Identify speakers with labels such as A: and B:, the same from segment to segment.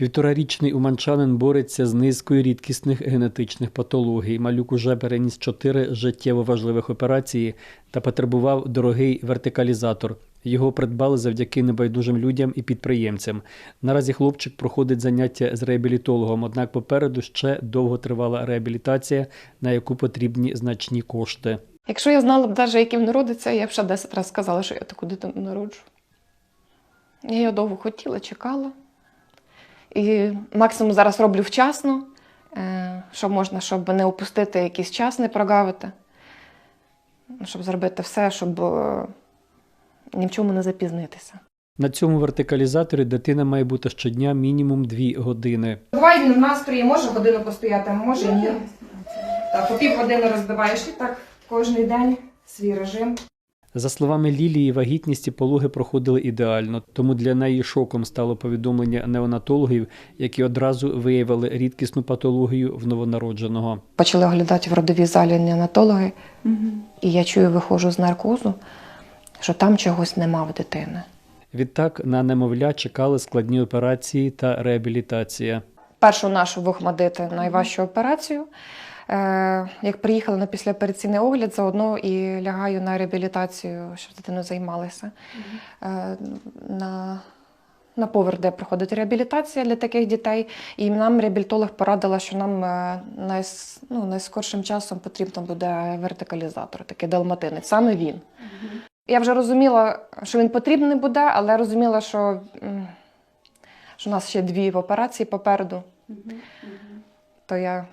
A: Півторарічний уманчанин бореться з низкою рідкісних генетичних патологій. Малюк уже переніс чотири життєво важливих операції та потребував дорогий вертикалізатор. Його придбали завдяки небайдужим людям і підприємцям. Наразі хлопчик проходить заняття з реабілітологом, однак попереду ще довго тривала реабілітація, на яку потрібні значні кошти.
B: Якщо я знала б навіть, яким народиться, я б ще 10 разів сказала, що я таку дитину народжу. Я її довго хотіла, чекала. І максимум зараз роблю вчасно, е, що можна, щоб не опустити якийсь час, не прогавити, щоб зробити все, щоб е, ні в чому не запізнитися.
A: На цьому вертикалізаторі дитина має бути щодня мінімум дві години.
B: Буває він в настрої, може годину постояти, а може ні. Так, по пів години розбиваєш і так кожен день свій режим.
A: За словами Лілії, вагітність і пологи проходили ідеально, тому для неї шоком стало повідомлення неонатологів, які одразу виявили рідкісну патологію в новонародженого.
B: Почали оглядати в родовій залі неонатологи, і я чую, виходжу з наркозу, що там чогось нема в дитини.
A: Відтак на немовля чекали складні операції та реабілітація.
B: Першу нашу в найважчу операцію. Е, як приїхала на післяопераційний огляд, заодно і лягаю на реабілітацію, щоб з дитиною займалися. Е, на, на поверх, де проходить реабілітація для таких дітей. І нам реабілітолог порадила, що нам е, найс, ну, найскоршим часом потрібно буде вертикалізатор, такий далматинець, саме він. Я вже розуміла, що він потрібний буде, але розуміла, що, що у нас ще дві операції попереду. То я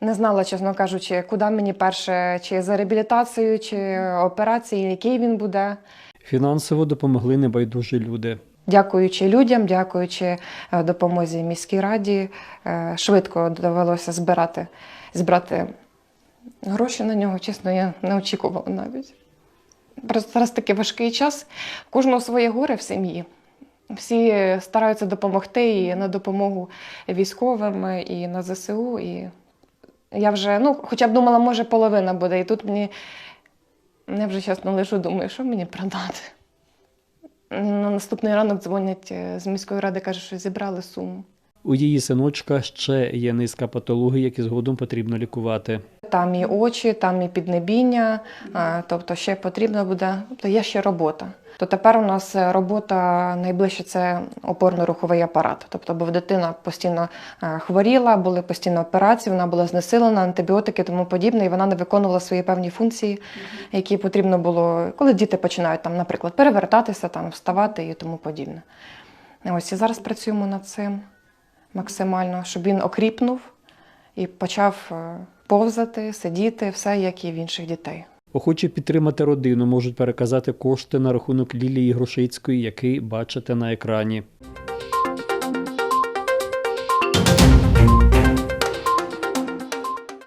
B: не знала, чесно кажучи, куди мені перше, чи за реабілітацією, чи операції, який він буде.
A: Фінансово допомогли небайдужі люди.
B: Дякуючи людям, дякуючи е, допомозі міській раді, е, швидко довелося збирати, збирати гроші на нього. Чесно, я не очікувала навіть. Зараз такий важкий час. Кожного своє горе в сім'ї. Всі стараються допомогти і на допомогу військовим, і на ЗСУ. І я вже, ну, хоча б думала, може, половина буде. І тут мені, я вже чесно лежу, думаю, що мені продати. На наступний ранок дзвонять е, з міської ради, кажуть, що зібрали суму.
A: У її синочка ще є низка патологій, які згодом потрібно лікувати.
B: Там і очі, там і піднебіння, тобто ще потрібно буде, тобто є ще робота. То тепер у нас е, робота найближче це опорно-руховий апарат. Тобто, бо дитина постійно е, хворіла, були постійно операції, вона була знесилена, антибіотики, тому подібне, і вона не виконувала свої певні функції, які потрібно було, коли діти починають там, наприклад, перевертатися, там, вставати і тому подібне. Ось і зараз працюємо над цим максимально, щоб він окріпнув і почав е, повзати, сидіти, все як і в інших дітей.
A: Охочі підтримати родину можуть переказати кошти на рахунок Лілії Грошицької, який бачите на екрані.